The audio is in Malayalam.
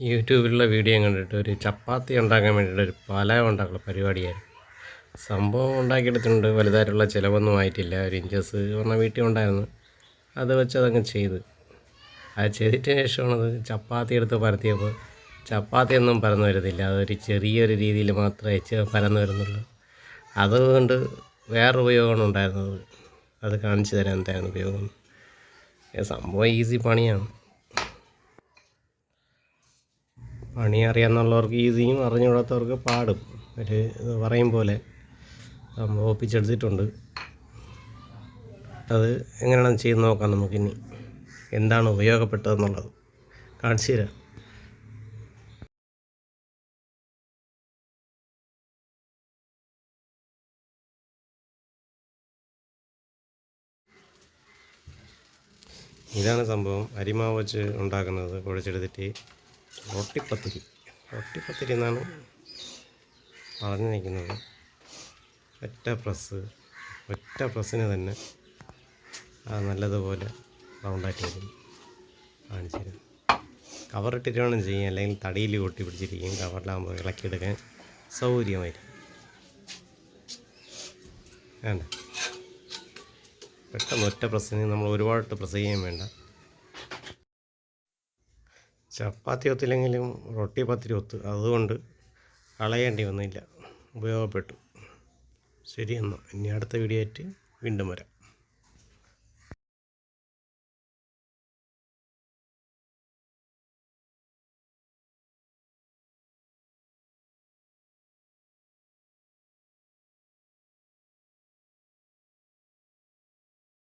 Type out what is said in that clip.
യൂട്യൂബിലുള്ള വീഡിയോ കണ്ടിട്ട് ഒരു ചപ്പാത്തി ഉണ്ടാക്കാൻ വേണ്ടിയിട്ട് ഒരു പല ഉണ്ടാക്കുന്ന പരിപാടിയായിരുന്നു. സംഭവം ഉണ്ടാക്കിയെടുത്തിട്ടുണ്ട്. വലുതായിട്ടുള്ള ചിലവൊന്നും ആയിട്ടില്ല. ഒരു ഇഞ്ചസ് പറഞ്ഞ വീട്ടിൽ ഉണ്ടായിരുന്നു. അത് വെച്ച് അതങ്ങ് ചെയ്ത്. അത് ചെയ്തിട്ട് ശേഷമാണത് ചപ്പാത്തി എടുത്ത് പരത്തിയപ്പോൾ ചപ്പാത്തി ഒന്നും പരന്നു വരുന്നില്ല. അതൊരു ചെറിയൊരു രീതിയിൽ മാത്രമേ പരന്നു വരുന്നുള്ളൂ. അതുകൊണ്ട് വേറെ ഉപയോഗമാണ് ഉണ്ടായിരുന്നത്. അത് കാണിച്ചു തരാൻ എന്തായിരുന്നു ഉപയോഗം? സംഭവം ഈസി പണിയാണ്. പണി അറിയാമെന്നുള്ളവർക്ക് ഈസിയും അറിഞ്ഞുകൂടാത്തവർക്ക് പാടും. ഒരു പറയും പോലെ ഒപ്പിച്ചെടുത്തിട്ടുണ്ട്. അത് എങ്ങനെയാണ് ചെയ്ത് നോക്കാം നമുക്കിനി. എന്താണ് ഉപയോഗപ്പെട്ടതെന്നുള്ളത്. കാണിച്ചു തരാം. ഇതാണ് സംഭവം. അരിമാവ് വെച്ച് ഉണ്ടാക്കുന്നത് കുഴച്ചെടുത്തിട്ട് റൊട്ടിപ്പത്തിരി. റൊട്ടിപ്പത്തിരി എന്നാണ് പറഞ്ഞു നിൽക്കുന്നത് ഒറ്റ പ്രസ് ഒറ്റ പ്രസ്സിന് തന്നെ അത് നല്ലതുപോലെ റൗണ്ടായിട്ട് വരും കാണിച്ചു തരാം കവറിട്ടിട്ട് വേണം ചെയ്യാൻ അല്ലെങ്കിൽ തടിയിൽ കൊട്ടി പിടിച്ചിരിക്കും. കവറിലാകുമ്പോൾ ഇളക്കിയെടുക്കാൻ സൗകര്യമായിരിക്കും. വേണ്ട. പെട്ടെന്ന് ഒറ്റ പ്രസ്സിന് നമ്മൾ ഒരുപാട് പ്രസ് ചെയ്യാൻ വേണ്ട. ചപ്പാത്തി ഒത്തില്ലെങ്കിലും റൊട്ടി പത്തിരി ഒത്ത്. അതുകൊണ്ട് കളയേണ്ടി വന്നില്ല. ഉപയോഗപ്പെട്ടു. ശരി എന്നാൽ ഇനി അടുത്ത വീഡിയോ ആയിട്ട് വീണ്ടും വരാം.